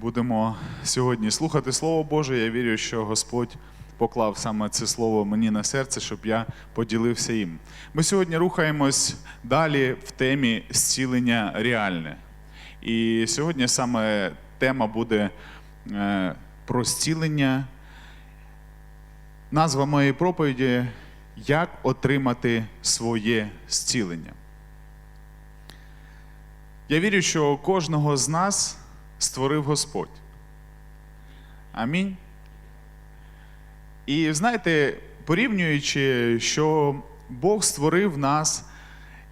будемо сьогодні слухати Слово Боже. Я вірю, що Господь поклав саме це слово мені на серце, щоб я поділився їм. Ми сьогодні рухаємось далі в темі зцілення реальне. І сьогодні саме тема буде е, про зцілення. Назва моєї проповіді Як отримати своє зцілення. Я вірю, що кожного з нас створив Господь. Амінь. І знаєте, порівнюючи, що Бог створив нас,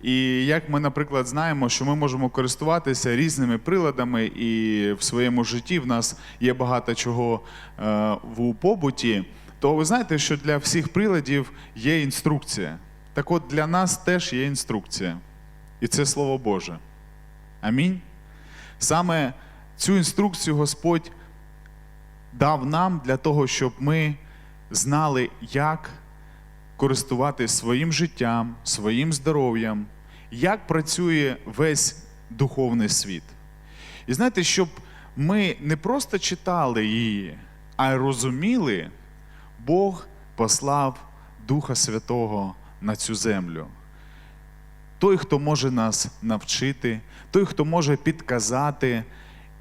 і як ми, наприклад, знаємо, що ми можемо користуватися різними приладами, і в своєму житті в нас є багато чого е, в побуті, то ви знаєте, що для всіх приладів є інструкція. Так от для нас теж є інструкція. І це Слово Боже. Амінь. Саме цю інструкцію Господь дав нам для того, щоб ми знали, як користуватися своїм життям, своїм здоров'ям, як працює весь духовний світ. І знаєте, щоб ми не просто читали її, а й розуміли, Бог послав Духа Святого на цю землю той, хто може нас навчити, той, хто може підказати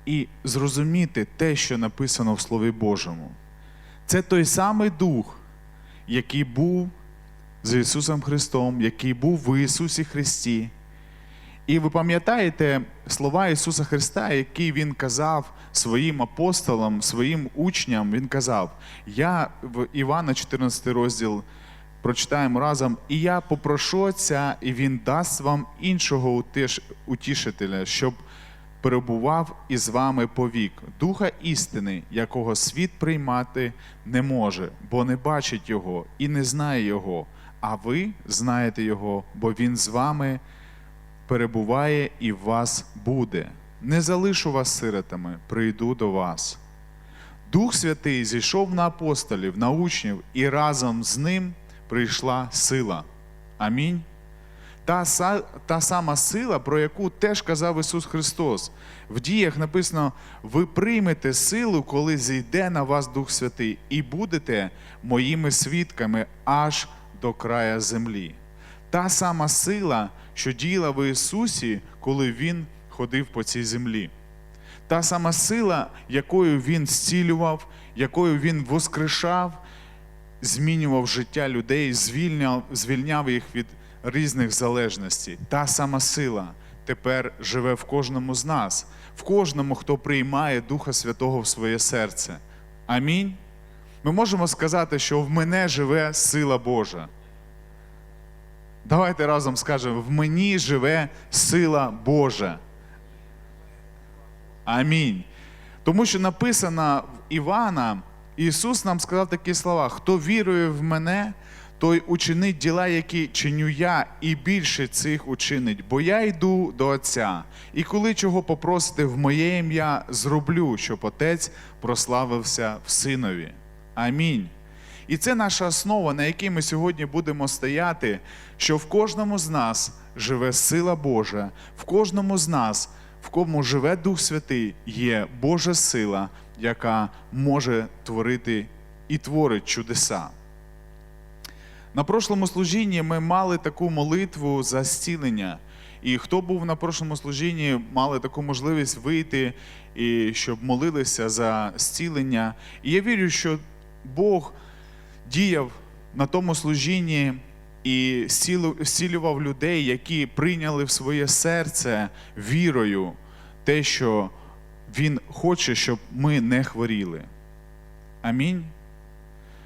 і зрозуміти те, що написано в Слові Божому. Це той самий Дух, який був з Ісусом Христом, який був в Ісусі Христі. І ви пам'ятаєте слова Ісуса Христа, які Він казав своїм апостолам, своїм учням, Він казав: Я в Івана, 14 розділ, прочитаємо разом. І я попрошу Отця, і Він дасть вам іншого утішителя, щоб перебував із вами повік, духа істини, якого світ приймати не може, бо не бачить його і не знає його. А ви знаєте його, бо він з вами перебуває і в вас буде. Не залишу вас сиротами, прийду до вас. Дух Святий зійшов на апостолів, на учнів, і разом з ним прийшла сила. Амінь. Та, та сама сила, про яку теж казав Ісус Христос. В діях написано: ви приймете силу, коли зійде на вас Дух Святий, і будете моїми свідками аж до края землі. Та сама сила, що діяла в Ісусі, коли Він ходив по цій землі. Та сама сила, якою Він зцілював, якою Він воскрешав, змінював життя людей, звільняв, звільняв їх від різних залежностей. Та сама сила тепер живе в кожному з нас, в кожному, хто приймає Духа Святого в своє серце. Амінь. Ми можемо сказати, що в мене живе сила Божа. Давайте разом скажемо: в мені живе сила Божа. Амінь. Тому що написано в Івана, Ісус нам сказав такі слова: хто вірує в мене, той учинить діла, які чиню я, і більше цих учинить, бо я йду до Отця. І коли чого попросите в моє ім'я, зроблю, щоб Отець прославився в Синові. Амінь. І це наша основа, на якій ми сьогодні будемо стояти, що в кожному з нас живе сила Божа, в кожному з нас, в кому живе Дух Святий, є Божа сила, яка може творити і творить чудеса. На прошлому служінні ми мали таку молитву за зцілення. І хто був на прошлому служінні, мали таку можливість вийти, і щоб молилися за зцілення. І я вірю, що Бог діяв на тому служінні і зцілю- зцілював людей, які прийняли в своє серце вірою те, що Він хоче, щоб ми не хворіли. Амінь.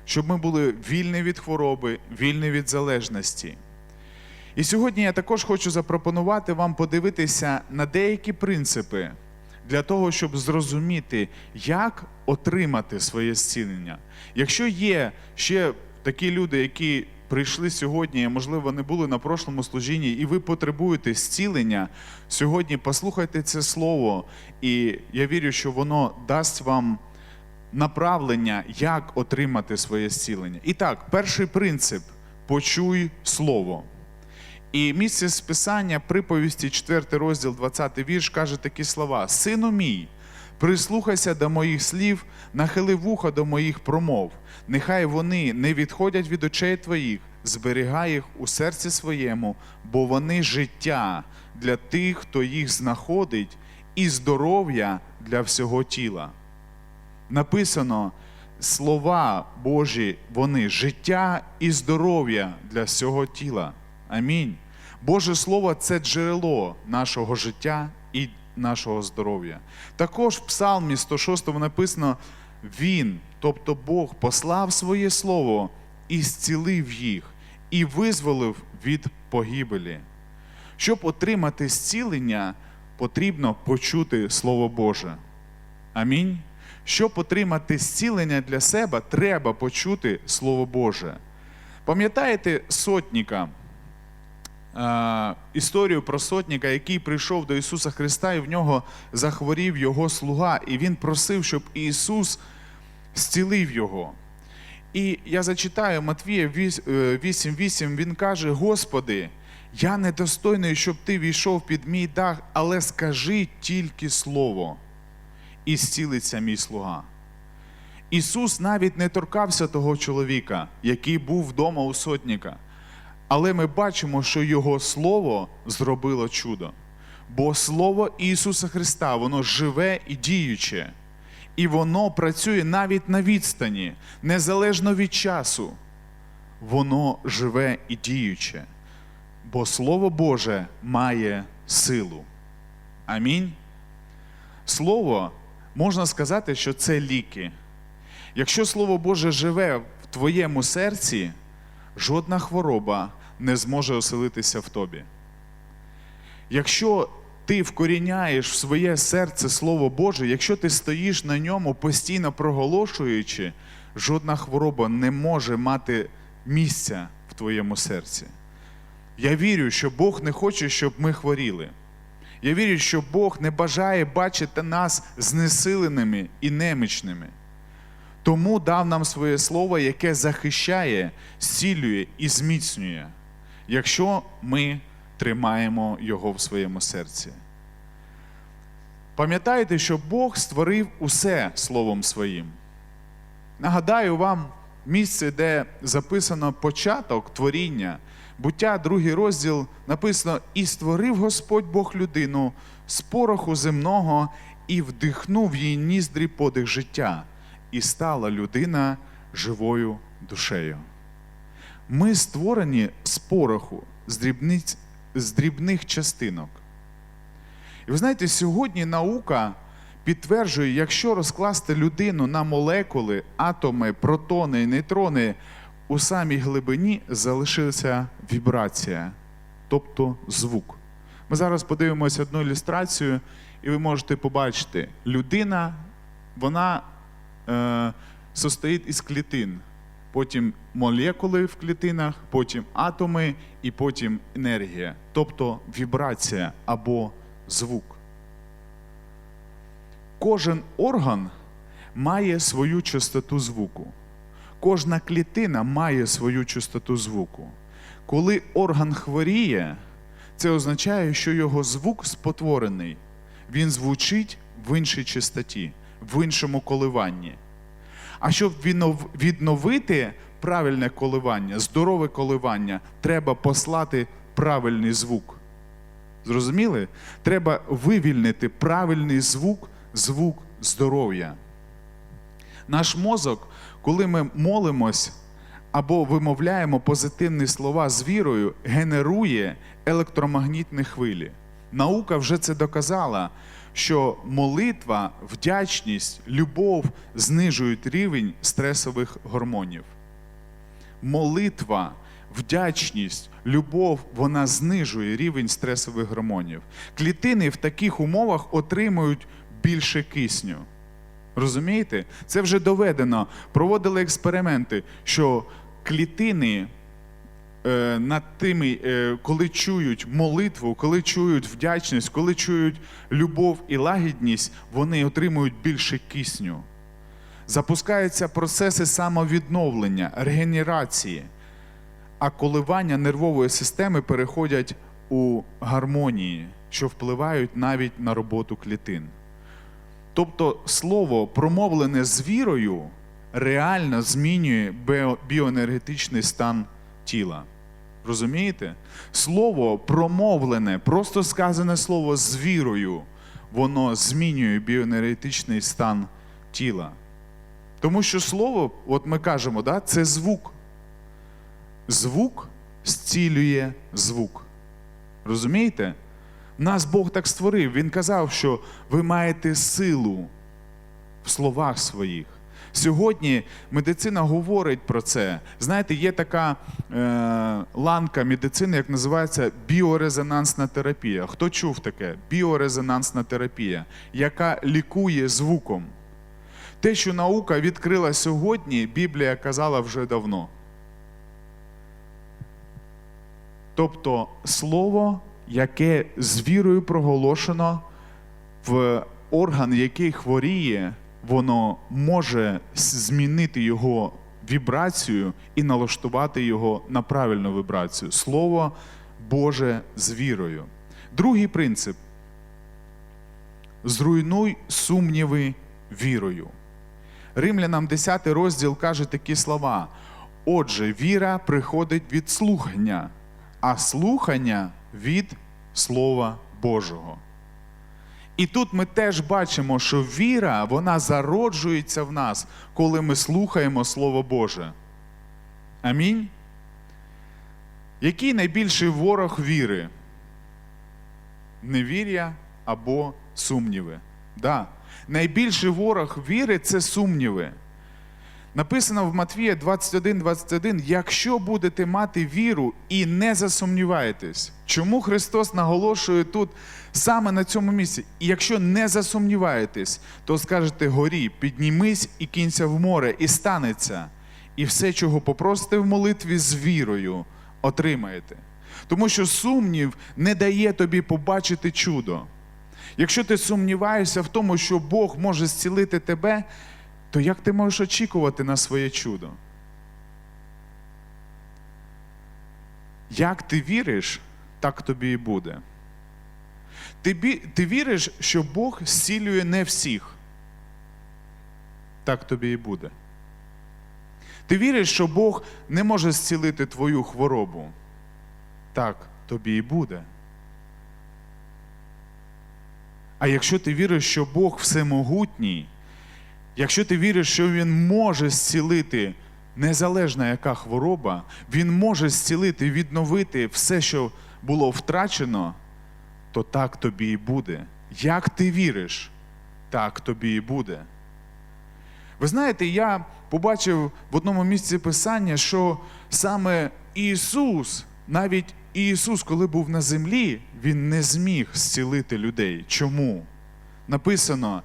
Щоб ми були вільні від хвороби, вільні від залежності. І сьогодні я також хочу запропонувати вам подивитися на деякі принципи для того, щоб зрозуміти, як отримати своє зцілення. Якщо є ще такі люди, які прийшли сьогодні, можливо, не були на прошлому служінні, і ви потребуєте зцілення, сьогодні послухайте це слово, і я вірю, що воно дасть вам направлення, як отримати своє зцілення. І так, перший принцип почуй слово. І місце з писання приповісті, 4 розділ, 20 вірш, каже такі слова: Сину мій, Прислухайся до моїх слів, нахили вуха до моїх промов. Нехай вони не відходять від очей твоїх, зберігай їх у серці своєму, бо вони життя для тих, хто їх знаходить, і здоров'я для всього тіла. Написано, слова Божі, вони життя і здоров'я для всього тіла. Амінь. Боже Слово це джерело нашого життя і нашого здоров'я. Також в Псалмі 106 написано: Він, тобто Бог, послав своє слово і зцілив їх, і визволив від погибелі. Щоб отримати зцілення, потрібно почути Слово Боже. Амінь. Щоб отримати зцілення для себе, треба почути Слово Боже. Пам'ятаєте сотника? е, історію про сотника, який прийшов до Ісуса Христа, і в нього захворів його слуга, і він просив, щоб Ісус зцілив його. І я зачитаю Матвія 8.8, він каже: Господи, я недостойний, щоб ти війшов під мій дах, але скажи тільки слово, і зцілиться мій слуга. Ісус навіть не торкався того чоловіка, який був вдома у сотника. Але ми бачимо, що Його Слово зробило чудо. Бо Слово Ісуса Христа, воно живе і діюче. І воно працює навіть на відстані, незалежно від часу. Воно живе і діюче. Бо Слово Боже має силу. Амінь. Слово можна сказати, що це ліки. Якщо Слово Боже живе в твоєму серці, жодна хвороба не зможе оселитися в тобі. Якщо ти вкоріняєш в своє серце Слово Боже, якщо ти стоїш на ньому, постійно проголошуючи, жодна хвороба не може мати місця в твоєму серці. Я вірю, що Бог не хоче, щоб ми хворіли. Я вірю, що Бог не бажає бачити нас знесиленими і немічними. Тому дав нам своє слово, яке захищає, зцілює і зміцнює, якщо ми тримаємо його в своєму серці. Пам'ятайте, що Бог створив усе Словом Своїм. Нагадаю вам місце, де записано початок творіння, буття, другий розділ, написано: І створив Господь Бог людину з пороху земного і вдихнув їй ніздрі подих життя і стала людина живою душею. Ми створені з пороху, з, дрібниць, з дрібних частинок. І ви знаєте, сьогодні наука підтверджує, якщо розкласти людину на молекули, атоми, протони нейтрони, у самій глибині залишилася вібрація, тобто звук. Ми зараз подивимося одну ілюстрацію, і ви можете побачити, людина, вона е, состоїть із клітин. Потім молекули в клітинах, потім атоми і потім енергія, тобто вібрація або звук. Кожен орган має свою частоту звуку. Кожна клітина має свою частоту звуку. Коли орган хворіє, це означає, що його звук спотворений. Він звучить в іншій частоті в іншому коливанні. А щоб відновити правильне коливання, здорове коливання, треба послати правильний звук. Зрозуміли? Треба вивільнити правильний звук, звук здоров'я. Наш мозок, коли ми молимось або вимовляємо позитивні слова з вірою, генерує електромагнітні хвилі. Наука вже це доказала, що молитва, вдячність, любов знижують рівень стресових гормонів. Молитва, вдячність, любов вона знижує рівень стресових гормонів. Клітини в таких умовах отримують більше кисню. Розумієте? Це вже доведено. Проводили експерименти, що клітини Е, над тими, е, коли чують молитву, коли чують вдячність, коли чують любов і лагідність, вони отримують більше кисню. Запускаються процеси самовідновлення, регенерації, а коливання нервової системи переходять у гармонії, що впливають навіть на роботу клітин. Тобто слово, промовлене з вірою, реально змінює біоенергетичний стан тіла. Розумієте? Слово промовлене, просто сказане слово з вірою, воно змінює біоенергетичний стан тіла. Тому що слово, от ми кажемо, да, це звук. Звук зцілює звук. Розумієте? Нас Бог так створив. Він казав, що ви маєте силу в словах своїх. Сьогодні медицина говорить про це. Знаєте, є така е, ланка медицини, як називається біорезонансна терапія. Хто чув таке? Біорезонансна терапія, яка лікує звуком. Те, що наука відкрила сьогодні, Біблія казала вже давно. Тобто слово, яке з вірою проголошено в орган, який хворіє, воно може змінити його вібрацію і налаштувати його на правильну вібрацію. Слово Боже з вірою. Другий принцип зруйнуй сумніви вірою. Римлянам 10 розділ каже такі слова: Отже, віра приходить від слухання, а слухання від Слова Божого. І тут ми теж бачимо, що віра вона зароджується в нас, коли ми слухаємо Слово Боже. Амінь. Який найбільший ворог віри? Невір'я або сумніви. Да. Найбільший ворог віри це сумніви. Написано в Матвія 21, 21, якщо будете мати віру і не засумніваєтесь, чому Христос наголошує тут саме на цьому місці? І якщо не засумніваєтесь, то скажете горі, піднімись і кінься в море, і станеться. І все, чого попросите в молитві з вірою, отримаєте. Тому що сумнів не дає тобі побачити чудо. Якщо ти сумніваєшся в тому, що Бог може зцілити тебе, то як ти можеш очікувати на своє чудо? Як ти віриш, так тобі і буде. Ти, ти віриш, що Бог зцілює не всіх. Так тобі і буде. Ти віриш, що Бог не може зцілити твою хворобу. Так тобі і буде. А якщо ти віриш, що Бог всемогутній, якщо ти віриш, що Він може зцілити незалежна яка хвороба, Він може зцілити, відновити все, що було втрачено, то так тобі і буде. Як ти віриш, так тобі і буде. Ви знаєте, я побачив в одному місці писання, що саме Ісус, навіть Ісус, коли був на землі, Він не зміг зцілити людей. Чому? Написано,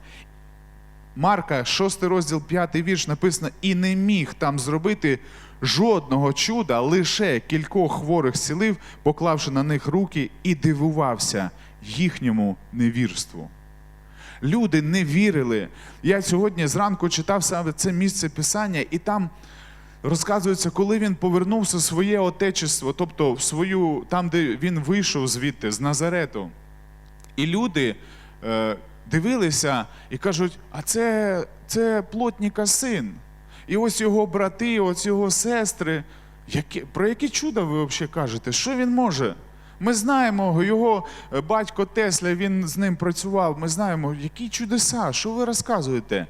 Марка, 6 розділ, 5 вірш, написано, і не міг там зробити жодного чуда, лише кількох хворих зцілив, поклавши на них руки, і дивувався їхньому невірству. Люди не вірили. Я сьогодні зранку читав саме це місце писання, і там розказується, коли він повернувся в своє отечество, тобто в свою, там, де він вийшов звідти, з Назарету. І люди е, дивилися і кажуть: а це, це плотніка син. І ось його брати, ось його сестри. Які, про які чуда ви взагалі кажете? Що він може? Ми знаємо, його е, батько Тесля, він з ним працював. Ми знаємо, які чудеса, що ви розказуєте?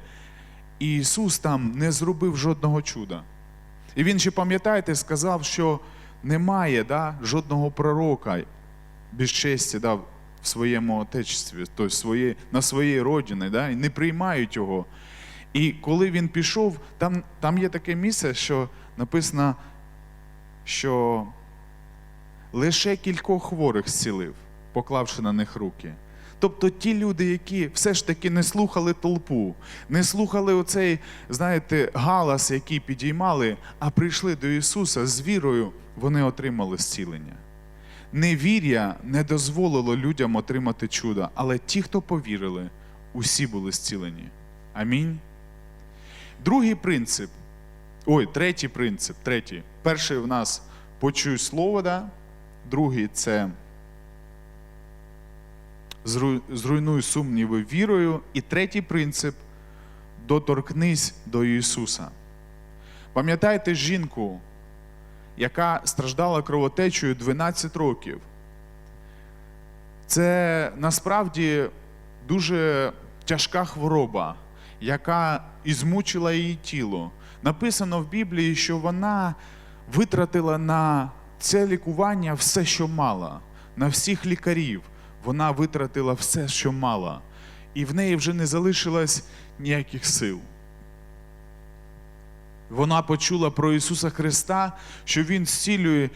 І Ісус там не зробив жодного чуда. І він ще, пам'ятаєте, сказав, що немає да, жодного пророка без честі да, в своєму отечестві, тобто своє, на своїй родині, да, і не приймають його. І коли він пішов, там, там є таке місце, що написано, що лише кількох хворих зцілив, поклавши на них руки. Тобто ті люди, які все ж таки не слухали толпу, не слухали оцей, знаєте, галас, який підіймали, а прийшли до Ісуса з вірою, вони отримали зцілення. Невір'я не дозволило людям отримати чудо, але ті, хто повірили, усі були зцілені. Амінь. Другий принцип. Ой, третій принцип. Третій. Перший в нас почуй слово, да? другий це зруйнуй сумніви вірою. І третій принцип доторкнись до Ісуса. Пам'ятаєте жінку, яка страждала кровотечею 12 років. Це насправді дуже тяжка хвороба, яка ізмучила її тіло. Написано в Біблії, що вона витратила на це лікування все, що мала, на всіх лікарів. Вона витратила все, що мала, і в неї вже не залишилось ніяких сил. Вона почула про Ісуса Христа, що Він зцілює,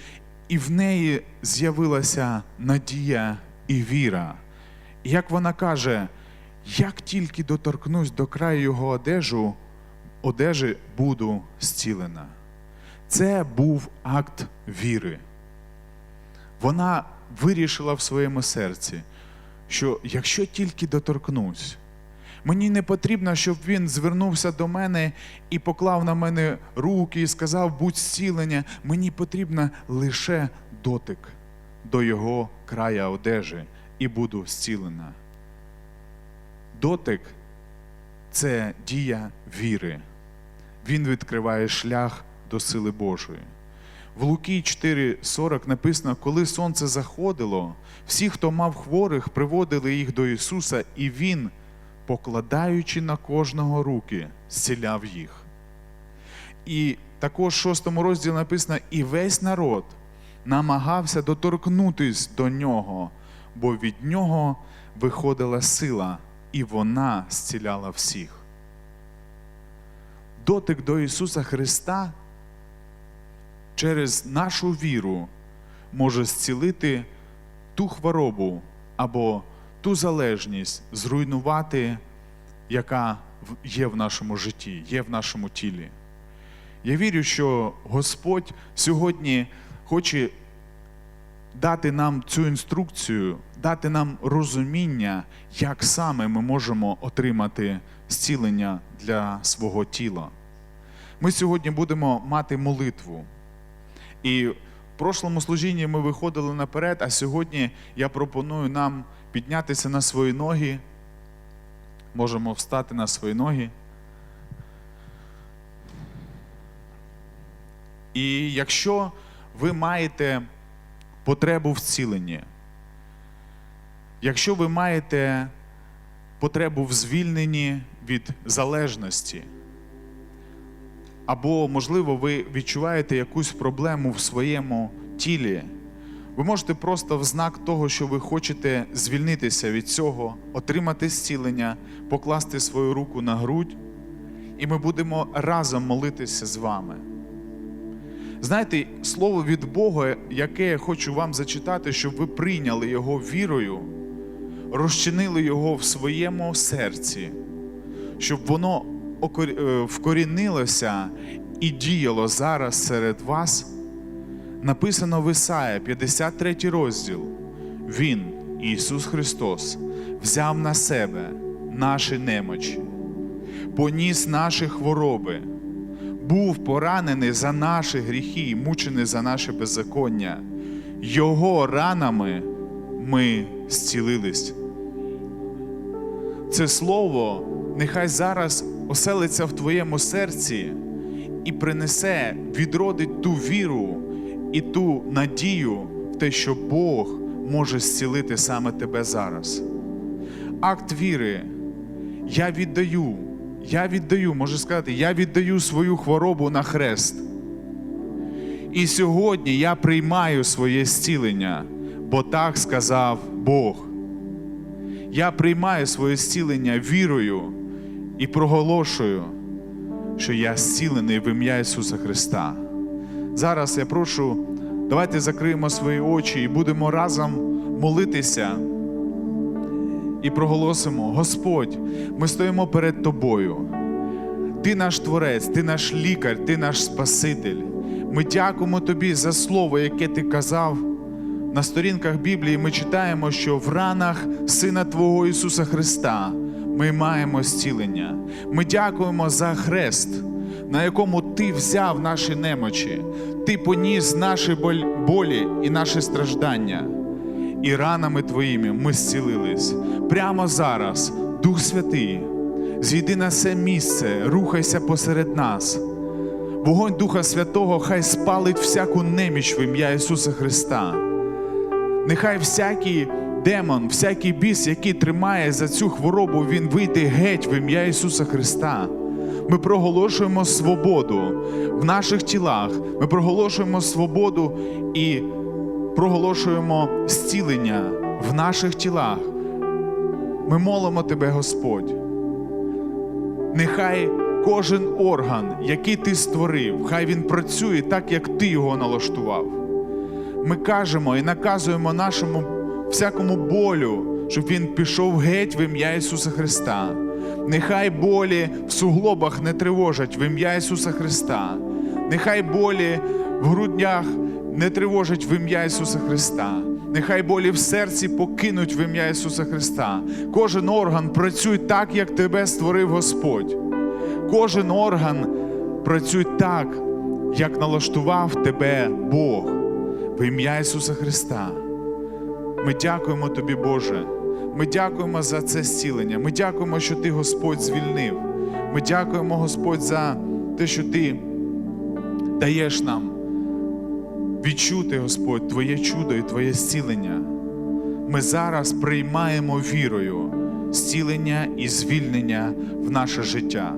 і в неї з'явилася надія і віра. І як вона каже, як тільки доторкнусь до краю його одежу, одежі буду зцілена. Це був акт віри. Вона вирішила в своєму серці, що якщо тільки доторкнусь, Мені не потрібно, щоб він звернувся до мене і поклав на мене руки і сказав, будь зцілення. Мені потрібно лише дотик до його края одежі і буду зцілена. Дотик це дія віри. Він відкриває шлях до сили Божої. В Луки 4:40 написано, коли сонце заходило, всі, хто мав хворих, приводили їх до Ісуса, і Він покладаючи на кожного руки, зціляв їх. І також в шостому розділі написано: і весь народ намагався доторкнутись до нього, бо від нього виходила сила, і вона зціляла всіх. Дотик до Ісуса Христа через нашу віру може зцілити ту хворобу або ту залежність зруйнувати, яка є в нашому житті, є в нашому тілі. Я вірю, що Господь сьогодні хоче дати нам цю інструкцію, дати нам розуміння, як саме ми можемо отримати зцілення для свого тіла. Ми сьогодні будемо мати молитву. І в прошлому служінні ми виходили наперед, а сьогодні я пропоную нам піднятися на свої ноги. Можемо встати на свої ноги. І якщо ви маєте потребу в зціленні, якщо ви маєте потребу в звільненні від залежності, або, можливо, ви відчуваєте якусь проблему в своєму тілі, ви можете просто в знак того, що ви хочете звільнитися від цього, отримати зцілення, покласти свою руку на грудь, і ми будемо разом молитися з вами. Знаєте, слово від Бога, яке я хочу вам зачитати, щоб ви прийняли його вірою, розчинили його в своєму серці, щоб воно е, вкорінилося і діяло зараз серед вас. Написано в Ісаї, 53 розділ. Він, Ісус Христос, взяв на себе наші немочі, поніс наші хвороби, був поранений за наші гріхи і мучений за наше беззаконня. Його ранами ми зцілились. Це слово нехай зараз оселиться в твоєму серці і принесе, відродить ту віру і ту надію в те, що Бог може зцілити саме тебе зараз. Акт віри. Я віддаю, я віддаю, можу сказати, я віддаю свою хворобу на хрест. І сьогодні я приймаю своє зцілення, бо так сказав Бог. Я приймаю своє зцілення вірою і проголошую, що я зцілений в ім'я Ісуса Христа. Зараз я прошу, давайте закриємо свої очі і будемо разом молитися і проголосимо: Господь, ми стоїмо перед Тобою. Ти наш Творець, Ти наш лікар, Ти наш Спаситель. Ми дякуємо Тобі за слово, яке Ти казав. На сторінках Біблії ми читаємо, що в ранах Сина Твого Ісуса Христа ми маємо зцілення. Ми дякуємо за хрест, на якому Ти взяв наші немочі, Ти поніс наші болі і наші страждання. і ранами Твоїми ми зцілились. Прямо зараз, Дух Святий, зійди на це місце, рухайся посеред нас. Вогонь Духа Святого хай спалить всяку неміч в ім'я Ісуса Христа. Нехай всякий демон, всякий біс, який тримає за цю хворобу, він вийде геть в ім'я Ісуса Христа. Ми проголошуємо свободу в наших тілах. Ми проголошуємо свободу і проголошуємо зцілення в наших тілах. Ми молимо Тебе, Господь. Нехай кожен орган, який ти створив, хай він працює так, як ти його налаштував. Ми кажемо і наказуємо нашому всякому болю, щоб він пішов геть в ім'я Ісуса Христа. Нехай болі в суглобах не тривожать в ім'я Ісуса Христа. Нехай болі в груднях не тривожать в ім'я Ісуса Христа. Нехай болі в серці покинуть в ім'я Ісуса Христа. Кожен орган працює так, як тебе створив Господь. Кожен орган працює так, як налаштував тебе Бог в ім'я Ісуса Христа. Ми дякуємо Тобі, Боже. Ми дякуємо за це зцілення. Ми дякуємо, що Ти Господь звільнив. Ми дякуємо, Господь, за те, що Ти даєш нам відчути, Господь, Твоє чудо і Твоє зцілення. Ми зараз приймаємо вірою зцілення і звільнення в наше життя.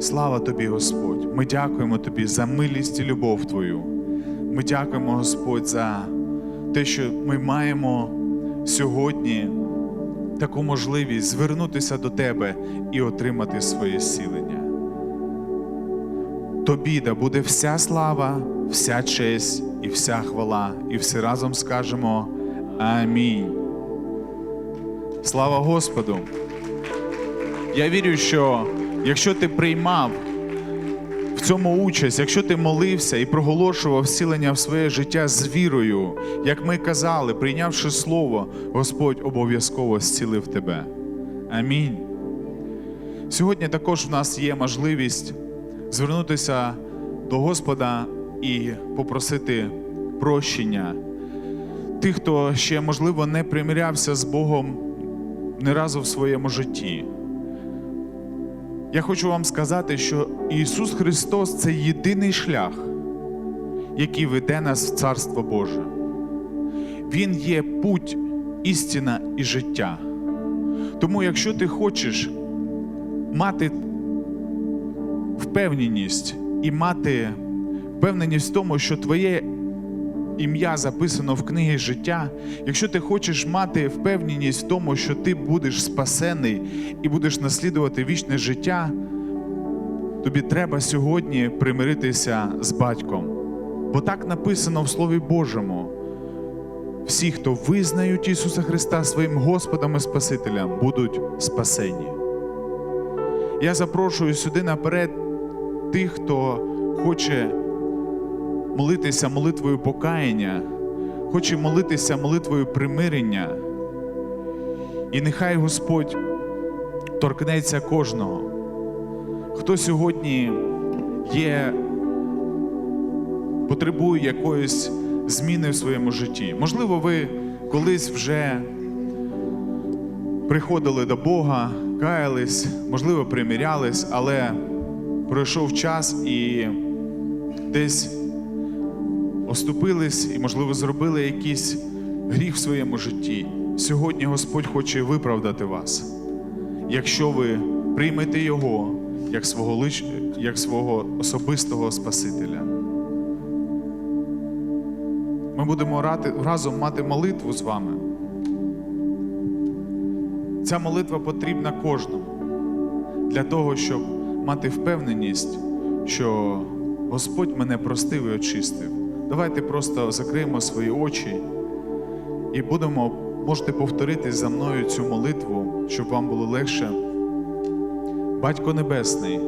Слава тобі, Господь! Ми дякуємо Тобі за милість і любов Твою. Ми дякуємо, Господь, за те, що ми маємо сьогодні таку можливість звернутися до Тебе і отримати своє зцілення. Тобі да буде вся слава, вся честь і вся хвала, і всі разом скажемо Амінь. Слава Господу! Я вірю, що якщо ти приймав цьому участь, якщо ти молився і проголошував зцілення в своє життя з вірою, як ми казали, прийнявши слово, Господь обов'язково зцілив тебе. Амінь. Сьогодні також в нас є можливість звернутися до Господа і попросити прощення тих, хто ще, можливо, не примирявся з Богом не разу в своєму житті. Я хочу вам сказати, що Ісус Христос це єдиний шлях, який веде нас в Царство Боже. Він є путь, істина і життя. Тому, якщо ти хочеш мати впевненість і мати впевненість в тому, що твоє ім'я записано в книгі життя, якщо ти хочеш мати впевненість в тому, що ти будеш спасений і будеш наслідувати вічне життя, тобі треба сьогодні примиритися з батьком. Бо так написано в Слові Божому. Всі, хто визнають Ісуса Христа своїм Господом і Спасителем, будуть спасені. Я запрошую сюди наперед тих, хто хоче молитися молитвою покаяння, хоче молитися молитвою примирення. І нехай Господь торкнеться кожного, хто сьогодні є, потребує якоїсь зміни в своєму житті. Можливо, ви колись вже приходили до Бога, каялись, можливо, примирялись, але пройшов час і десь оступились і, можливо, зробили якийсь гріх в своєму житті. Сьогодні Господь хоче виправдати вас, якщо ви приймете Його як свого, лич... як свого особистого Спасителя. Ми будемо рати... разом мати молитву з вами. Ця молитва потрібна кожному для того, щоб мати впевненість, що Господь мене простив і очистив. Давайте просто закриємо свої очі і будемо, можете повторити за мною цю молитву, щоб вам було легше. Батько Небесний,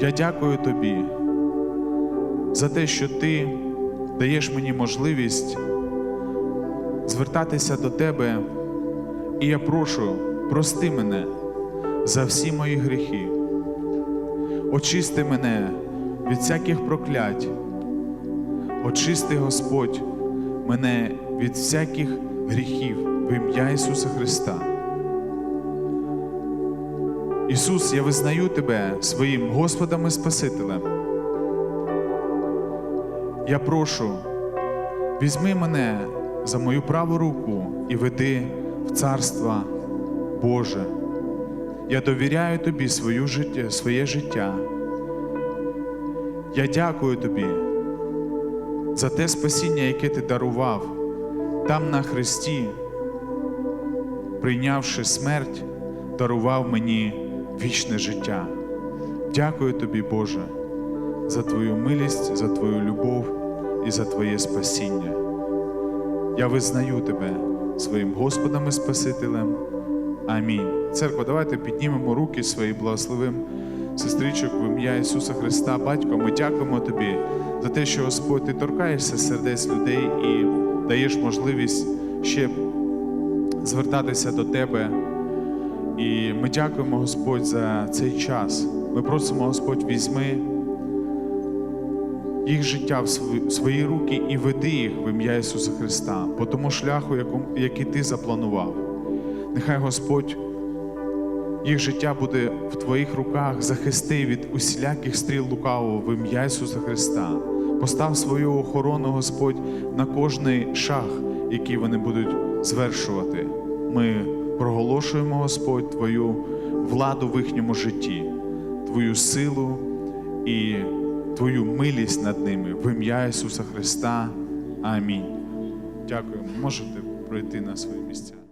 я дякую тобі за те, що ти даєш мені можливість звертатися до тебе, і я прошу, прости мене за всі мої гріхи, очисти мене від всяких проклять Очисти, Господь, мене від всяких гріхів в ім'я Ісуса Христа. Ісус, я визнаю Тебе своїм Господом і Спасителем. Я прошу, візьми мене за мою праву руку і веди в Царство Боже. Я довіряю Тобі своє життя. Я дякую Тобі за те спасіння, яке Ти дарував там на Христі, прийнявши смерть, дарував мені вічне життя. Дякую Тобі, Боже, за Твою милість, за Твою любов і за Твоє спасіння. Я визнаю Тебе своїм Господом і Спасителем. Амінь. Церква, давайте піднімемо руки свої благословим сестричок в ім'я Ісуса Христа. Батько, ми дякуємо Тобі за те, що Господь ти торкаєшся сердець людей і даєш можливість ще звертатися до Тебе. І ми дякуємо, Господь, за цей час. Ми просимо, Господь, візьми їх життя в свої руки і веди їх в ім'я Ісуса Христа по тому шляху, який Ти запланував. Нехай Господь їх життя буде в Твоїх руках, захисти від усіляких стріл лукавого в ім'я Ісуса Христа. Постав свою охорону, Господь, на кожний шаг, який вони будуть звершувати. Ми проголошуємо, Господь, Твою владу в їхньому житті, Твою силу і Твою милість над ними в ім'я Ісуса Христа. Амінь. Дякуємо. Можете пройти на свої місця.